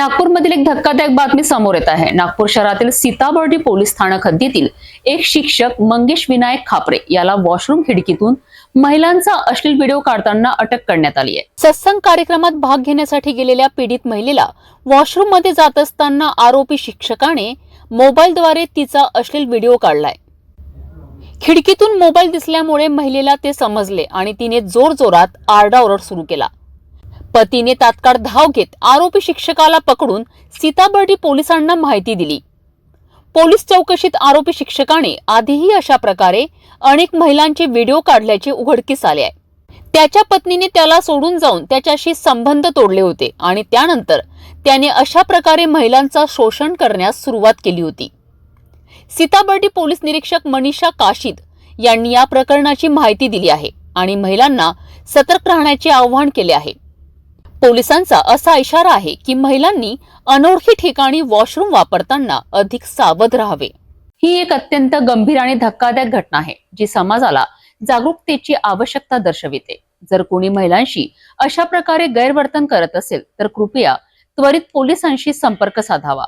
नागपूरमधील एक धक्कादायक बातमी समोर येत आहे. नागपूर शहरातील सीताबर्डी पोलीस स्थानक हद्दीतील एक शिक्षक मंगेश विनायक खापरे याला वॉशरूम खिडकीतून महिलांचा अश्लील व्हिडिओ काढताना अटक करण्यात आली आहे. सत्संग कार्यक्रमात भाग घेण्यासाठी गेलेल्या पीडित महिलेला वॉशरूममध्ये जात असताना आरोपी शिक्षकाने मोबाईलद्वारे तिचा अश्लील व्हिडिओ काढलाय. खिडकीतून मोबाईल दिसल्यामुळे महिलेला ते समजले आणि तिने जोरजोरात आरडाओरड सुरू केला. पतीने तात्काळ धाव घेत आरोपी शिक्षकाला पकडून सीताबर्डी पोलिसांना माहिती दिली. पोलीस चौकशीत आरोपी शिक्षकाने आधीही अशा प्रकारे अनेक महिलांचे व्हिडिओ काढल्याचे उघडकीस आले आहे. त्याच्या पत्नीने त्याला सोडून जाऊन त्याच्याशी संबंध तोडले होते आणि त्यानंतर त्याने अशा प्रकारे महिलांचा शोषण करण्यास सुरुवात केली होती. सीताबर्डी पोलीस निरीक्षक मनीषा काशीद यांनी या प्रकरणाची माहिती दिली आहे आणि महिलांना सतर्क राहण्याचे आवाहन केले आहे. पोलिसांचा असा इशारा आहे की महिलांनी अनोळखी ठिकाणी वॉशरूम वापरताना अधिक सावध राहावे. ही एक अत्यंत गंभीर आणि धक्कादायक घटना आहे जी समाजाला जागरूकतेची आवश्यकता दर्शविते. जर कोणी महिलांशी अशा प्रकारे गैरवर्तन करत असेल तर कृपया त्वरित पोलिसांशी संपर्क साधावा.